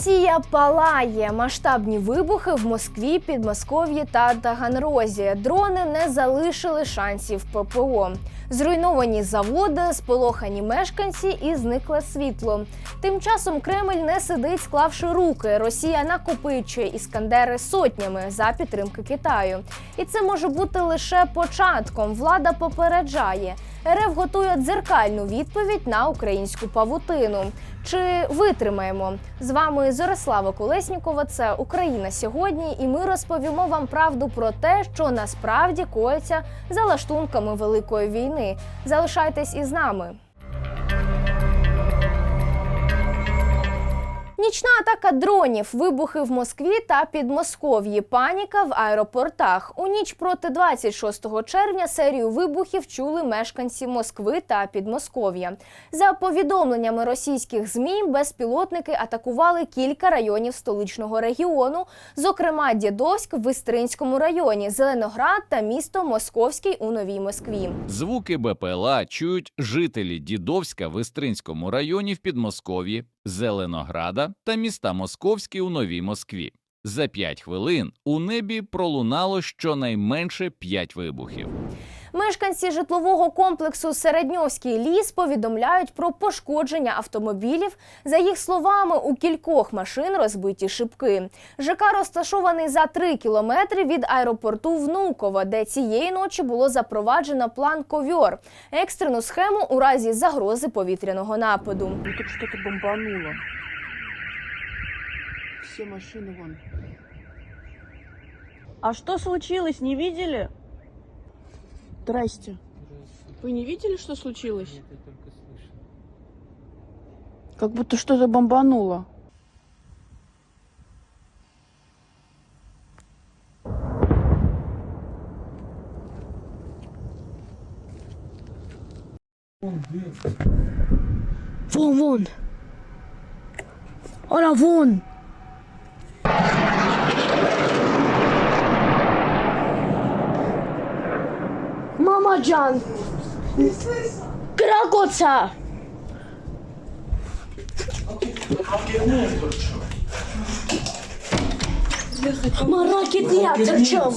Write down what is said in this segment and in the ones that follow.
Merci. Росія палає масштабні вибухи в Москві, Підмосков'ї та Таганрозі. Дрони не залишили шансів ППО. Зруйновані заводи, сполохані мешканці і зникле світло. Тим часом Кремль не сидить, склавши руки. Росія накопичує іскандери сотнями за підтримки Китаю. І це може бути лише початком. Влада попереджає. РФ готує дзеркальну відповідь на українську павутину. Чи витримаємо з вами Зорислава Колеснікова? Це Україна сьогодні, і ми розповімо вам правду про те, що насправді коїться за лаштунками великої війни. Залишайтесь із нами. Нічна атака дронів, вибухи в Москві та Підмосков'ї, паніка в аеропортах. У ніч проти 26 червня серію вибухів чули мешканці Москви та Підмосков'я. За повідомленнями російських змі, безпілотники атакували кілька районів столичного регіону, зокрема Дєдовськ в Істринському районі, Зеленоград та місто Московський у Новій Москві. Звуки БПЛА чують жителі Дідовська в Істринському районі в Підмосков'ї, Зеленограда та міста Московські у Новій Москві. За п'ять хвилин у небі пролунало щонайменше п'ять вибухів. Мешканці житлового комплексу Середньовський ліс повідомляють про пошкодження автомобілів. За їх словами, у кількох машин розбиті шибки. ЖК розташований за три кілометри від аеропорту Внуково, де цієї ночі було запроваджено план ковьор – екстрену схему у разі загрози повітряного нападу. Ну тут что-то бомбануло. Все машины вон. А что случилось, не видели? Здрасте. Вы не видели, что случилось? Как будто что-то бомбануло. Вон, вон. Она вон. Мама Джан. Кракоца. Маракет нет, зачем?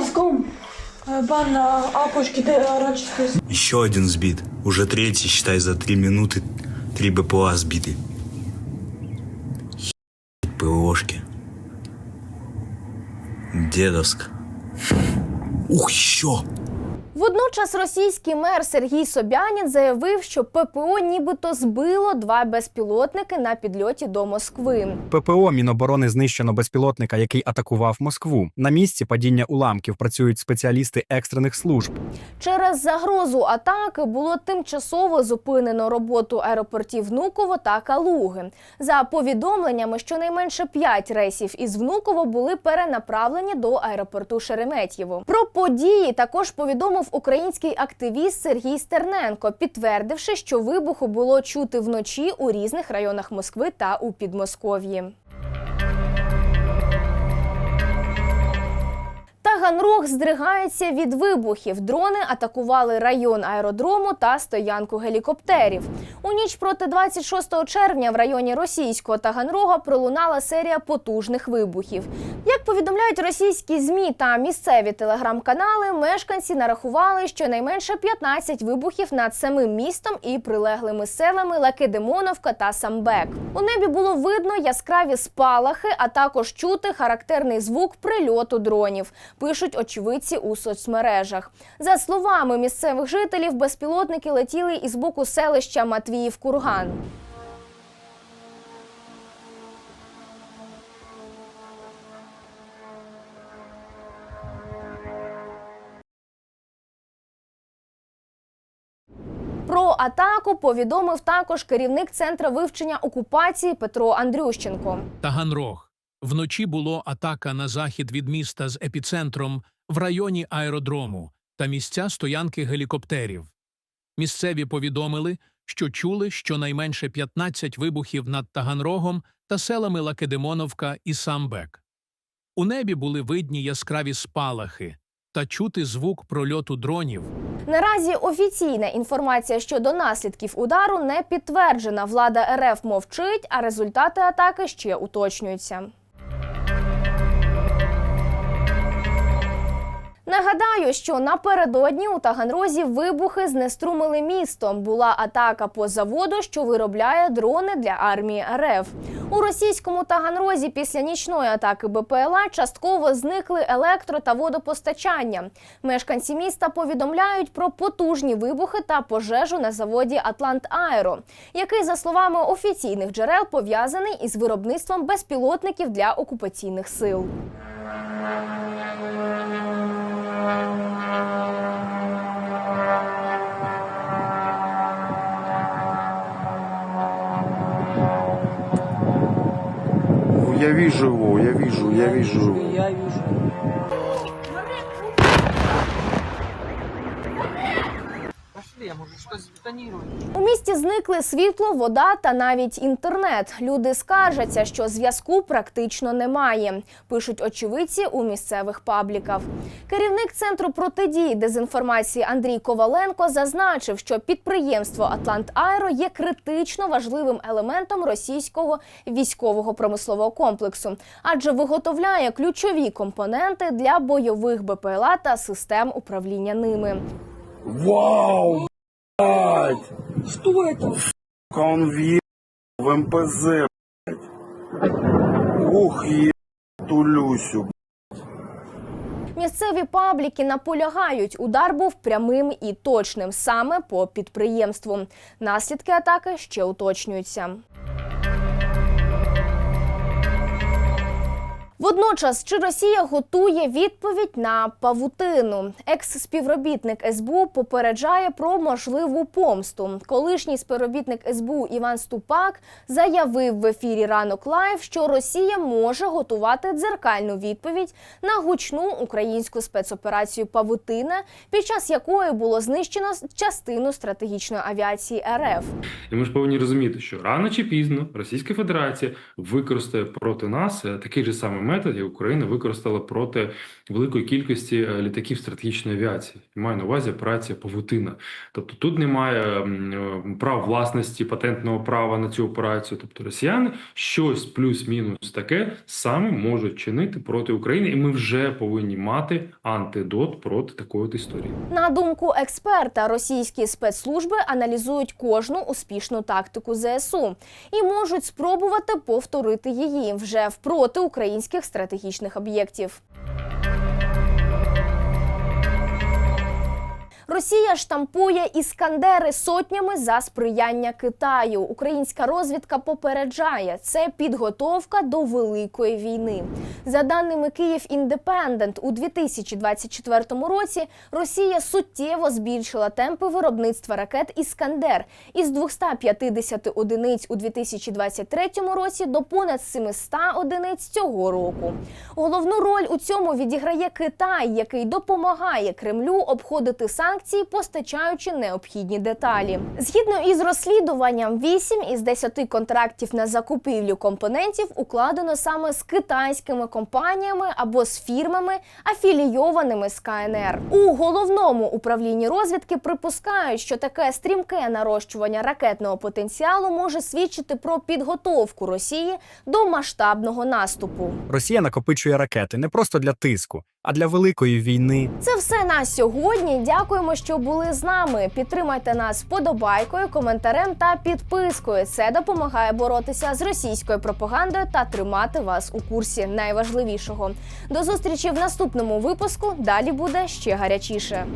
Эском. Бан, апушки, ты рачишь. Еще один сбит. Уже третий, считай, за три минуты. Три БПЛА сбиты. ПВОшки. Дедовск. Ух, еще! Водночас російський мер Сергій Собянін заявив, що ППО нібито збило два безпілотники на підльоті до Москви. ППО Міноборони знищено безпілотника, який атакував Москву. На місці падіння уламків працюють спеціалісти екстрених служб. Через загрозу атаки було тимчасово зупинено роботу аеропортів Внуково та Калуги. За повідомленнями, щонайменше п'ять рейсів із Внуково були перенаправлені до аеропорту Шереметьєво. Про події також повідомив український активіст Сергій Стерненко, підтвердивши, що вибуху було чути вночі у різних районах Москви та у Підмосков'ї. Таганрог здригається від вибухів. Дрони атакували район аеродрому та стоянку гелікоптерів. У ніч проти 26 червня в районі російського Таганрога пролунала серія потужних вибухів. Повідомляють російські змі та місцеві телеграм-канали, мешканці нарахували щонайменше 15 вибухів над самим містом і прилеглими селами Лакедемоновка та Самбек. У небі було видно яскраві спалахи, а також чути характерний звук прильоту дронів. Пишуть очевидці у соцмережах. За словами місцевих жителів, безпілотники летіли із боку селища Матвіїв-Курган. Про атаку повідомив також керівник центру вивчення окупації Петро Андрющенко. Таганрог. Вночі було атака на захід від міста з епіцентром в районі аеродрому та місця стоянки гелікоптерів. Місцеві повідомили, що чули щонайменше 15 вибухів над Таганрогом та селами Лакедемоновка і Самбек. У небі були видні яскраві спалахи, та чути звук прольоту дронів. Наразі офіційна інформація щодо наслідків удару не підтверджена. Влада РФ мовчить, а результати атаки ще уточнюються. Нагадаю, що напередодні у Таганрозі вибухи знеструмили місто. Була атака по заводу, що виробляє дрони для армії РФ. У російському Таганрозі після нічної атаки БПЛА частково зникли електро та водопостачання. Мешканці міста повідомляють про потужні вибухи та пожежу на заводі Атлант Аеро, який, за словами офіційних джерел, пов'язаний із виробництвом безпілотників для окупаційних сил. Я вижу его, я вижу, я вижу. Я вижу. У місті зникли світло, вода та навіть інтернет. Люди скаржаться, що зв'язку практично немає. Пишуть очевидці у місцевих пабліках. Керівник центру протидії дезінформації Андрій Коваленко зазначив, що підприємство Атлант Аеро є критично важливим елементом російського військового промислового комплексу, адже виготовляє ключові компоненти для бойових БПЛА та систем управління ними. Вау, блядь! Что это? Сука, он въехал в МПЗ, блядь. Ух, е ту Люсю. Місцеві пабліки наполягають, удар був прямим і точним саме по підприємству. Наслідки атаки ще уточнюються. Водночас, чи Росія готує відповідь на павутину? Екс-співробітник СБУ попереджає про можливу помсту. Колишній співробітник СБУ Іван Ступак заявив в ефірі Ранок Лайв, що Росія може готувати дзеркальну відповідь на гучну українську спецоперацію Павутина, під час якої було знищено частину стратегічної авіації РФ. І ми ж повинні розуміти, що рано чи пізно Російська Федерація використає проти нас е, такий же самий метод, як Україна використала проти великої кількості е, літаків стратегічної авіації. Маю на увазі операція Павутина. Тобто тут немає е, прав власності, патентного права на цю операцію. Тобто росіяни щось плюс-мінус таке саме можуть чинити проти України, і ми вже повинні мати антидот проти такої історії. На думку експерта, російські спецслужби аналізують кожну успішну тактику ЗСУ і можуть спробувати повторити її вже впроти стратегічних об'єктів. Росія штампує іскандери сотнями за сприяння Китаю. Українська розвідка попереджає, це підготовка до великої війни. За даними Київ Індепендент, у 2024 році Росія суттєво збільшила темпи виробництва ракет Іскандер із 250 одиниць у 2023 році до понад 700 одиниць цього року. Головну роль у цьому відіграє Китай, який допомагає Кремлю обходити санкції, постачаючи необхідні деталі. Згідно із розслідуванням, 8 із 10 контрактів на закупівлю компонентів укладено саме з китайськими компаніями або з фірмами, афілійованими з КНР. У головному управлінні розвідки припускають, що таке стрімке нарощування ракетного потенціалу може свідчити про підготовку Росії до масштабного наступу. Росія накопичує ракети не просто для тиску, а для великої війни. Це все на сьогодні. Дякуємо, що були з нами. Підтримайте нас вподобайкою, коментарем та підпискою. Це допомагає боротися з російською пропагандою та тримати вас у курсі найважливішого. До зустрічі в наступному випуску. Далі буде ще гарячіше.